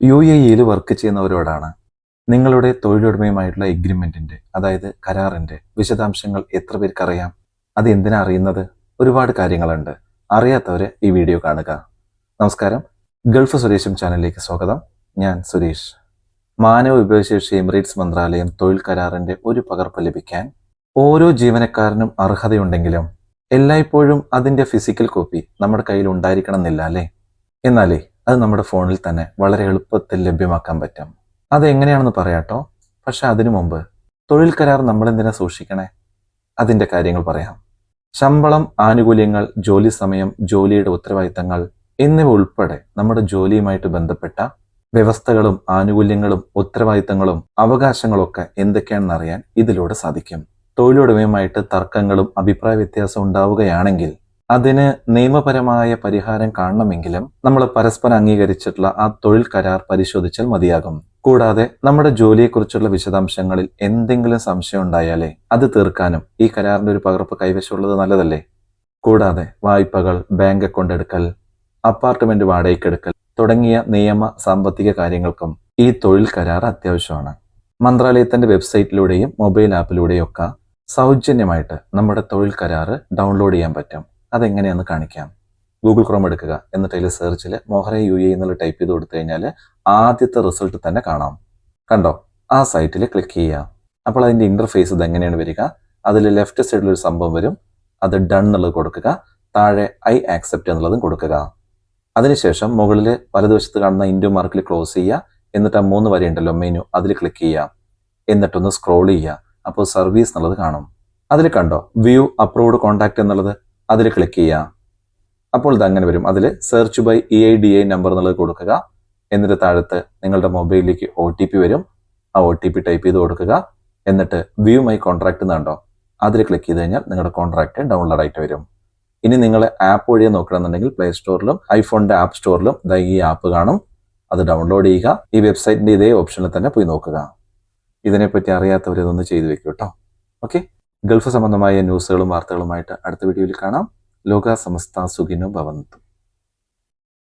U A ഇയിൽ work ചെയ്യുന്നവരോടാണ് നിങ്ങളുടെ തൊഴിലുടമയുമായിട്ടുള്ള എഗ്രിമെന്റിന്റെ അതായത് കരാറിന്റെ വിശദാംശങ്ങൾ എത്ര പേർക്ക് അറിയാം? അത് എന്തിനാ അറിയുന്നത്? ഒരുപാട് കാര്യങ്ങളുണ്ട്. അറിയാത്തവര് ഈ വീഡിയോ കാണുക. നമസ്കാരം. ഗൾഫ് സുരേഷും ചാനലിലേക്ക് സ്വാഗതം. ഞാൻ സുരേഷ്. മാനവ വിഭവശേഷി എമിറേറ്റ്സ് മന്ത്രാലയം തൊഴിൽ കരാറിന്റെ ഒരു പകർപ്പ് ലഭിക്കാൻ ഓരോ ജീവനക്കാരനും അർഹതയുണ്ടെങ്കിലും എല്ലായ്പ്പോഴും അതിന്റെ ഫിസിക്കൽ കോപ്പി നമ്മുടെ കയ്യിൽ ഉണ്ടായിരിക്കണം എന്നില്ല അല്ലേ? എന്നാലേ അത് നമ്മുടെ ഫോണിൽ തന്നെ വളരെ എളുപ്പത്തിൽ ലഭ്യമാക്കാൻ പറ്റും. അത് എങ്ങനെയാണെന്ന് പറയാട്ടോ? പക്ഷെ അതിനു മുമ്പ് തൊഴിൽ കരാർ നമ്മളെന്തിനാ സൂക്ഷിക്കണേ? അതിന്റെ കാര്യങ്ങൾ പറയാം. ശമ്പളം ആനുകൂല്യങ്ങൾ ജോലി സമയം ജോലിയുടെ ഉത്തരവാദിത്തങ്ങൾ എന്നിവ ഉൾപ്പെടെ നമ്മുടെ ജോലിയുമായിട്ട് ബന്ധപ്പെട്ട വ്യവസ്ഥകളും ആനുകൂല്യങ്ങളും ഉത്തരവാദിത്തങ്ങളും അവകാശങ്ങളൊക്കെ എന്തൊക്കെയാണെന്ന് അറിയാൻ ഇതിലൂടെ സാധിക്കും. തൊഴിലുടമയുമായിട്ട് തർക്കങ്ങളും അഭിപ്രായ വ്യത്യാസം ഉണ്ടാവുകയാണെങ്കിൽ അതിന് നിയമപരമായ പരിഹാരം കാണണമെങ്കിലും നമ്മൾ പരസ്പരം അംഗീകരിച്ചിട്ടുള്ള ആ തൊഴിൽ കരാർ പരിശോധിച്ചാൽ മതിയാകും. കൂടാതെ നമ്മുടെ ജോലിയെക്കുറിച്ചുള്ള വിശദാംശങ്ങളിൽ എന്തെങ്കിലും സംശയം ഉണ്ടായാലേ അത് തീർക്കാനും ഈ കരാറിന്റെ ഒരു പകർപ്പ് കൈവശമുള്ളത് നല്ലതല്ലേ? കൂടാതെ വായ്പകൾ ബാങ്ക് അക്കൗണ്ട് എടുക്കൽ അപ്പാർട്ട്മെന്റ് വാടകയ്ക്കെടുക്കൽ തുടങ്ങിയ നിയമ സാമ്പത്തിക കാര്യങ്ങൾക്കും ഈ തൊഴിൽ കരാർ അത്യാവശ്യമാണ്. മന്ത്രാലയത്തിന്റെ വെബ്സൈറ്റിലൂടെയും മൊബൈൽ ആപ്പിലൂടെയും ഒക്കെ സൗജന്യമായിട്ട് നമ്മുടെ തൊഴിൽ കരാറ് ഡൗൺലോഡ് ചെയ്യാൻ പറ്റും. അതെങ്ങനെയാന്ന് കാണിക്കാം. ഗൂഗിൾ ക്രോം എടുക്കുക എന്നിട്ട് അതിൽ സെർച്ചിൽ മൊഹറ യു എ എന്നുള്ള ടൈപ്പ് ചെയ്ത് കൊടുത്തു കഴിഞ്ഞാൽ ആദ്യത്തെ റിസൾട്ട് തന്നെ കാണാം. കണ്ടോ? ആ സൈറ്റിൽ ക്ലിക്ക് ചെയ്യുക. അപ്പോൾ അതിന്റെ ഇന്റർഫേസ് ഇത് എങ്ങനെയാണ് വരിക അതിൽ ലെഫ്റ്റ് സൈഡിൽ ഒരു സംഭവം വരും. അത് ഡൺ എന്നുള്ളത് കൊടുക്കുക. താഴെ ഐ ആക്സെപ്റ്റ് എന്നുള്ളതും കൊടുക്കുക. അതിനുശേഷം മുകളിൽ വലതുവശത്ത് കാണുന്ന ഇൻഡു മാർക്കിൽ ക്ലോസ് ചെയ്യുക. എന്നിട്ട് ആ മൂന്ന് വരി ഉണ്ടല്ലോ മെനു അതിൽ ക്ലിക്ക് ചെയ്യുക. എന്നിട്ടൊന്ന് സ്ക്രോൾ ചെയ്യുക. അപ്പോൾ സർവീസ് എന്നുള്ളത് കാണും. അതിൽ കണ്ടോ? വ്യൂ അപ്രൂവ്ഡ് കോൺടാക്ട് എന്നുള്ളത്. അതിൽ ക്ലിക്ക് ചെയ്യുക അപ്പോൾ ഇത് അങ്ങനെ വരും. അതിൽ search by E I D I number എന്നുള്ളത് കൊടുക്കുക. എന്നിട്ട് താഴത്ത് നിങ്ങളുടെ മൊബൈലിലേക്ക് ഒ ടി പി വരും. ആ ഒ ടി പി ടൈപ്പ് ചെയ്ത് കൊടുക്കുക. എന്നിട്ട് വ്യൂ മൈ കോൺട്രാക്ട് എന്നുണ്ടോ അതിൽ ക്ലിക്ക് ചെയ്ത് കഴിഞ്ഞാൽ നിങ്ങളുടെ കോൺട്രാക്ട് ഡൗൺലോഡ് ആയിട്ട് വരും. ഇനി നിങ്ങൾ ആപ്പ് വഴിയെ നോക്കണമെന്നുണ്ടെങ്കിൽ പ്ലേ സ്റ്റോറിലും ഐഫോണിന്റെ ആപ്പ് സ്റ്റോറിലും ഈ ആപ്പ് കാണും. അത് ഡൗൺലോഡ് ചെയ്യുക. ഈ വെബ്സൈറ്റിന്റെ ഇതേ ഓപ്ഷനിൽ തന്നെ പോയി നോക്കുക. ഇതിനെപ്പറ്റി അറിയാത്തവർ ഇതൊന്ന് ചെയ്തു വെക്കൂ കേട്ടോ ഓക്കെ ഗൾഫ് സംബന്ധമായ ന്യൂസുകളും വാർത്തകളുമായിട്ട് അടുത്ത വീഡിയോയിൽ കാണാം. ലോക സമസ്ത സുഖിനോ ഭവന്തു.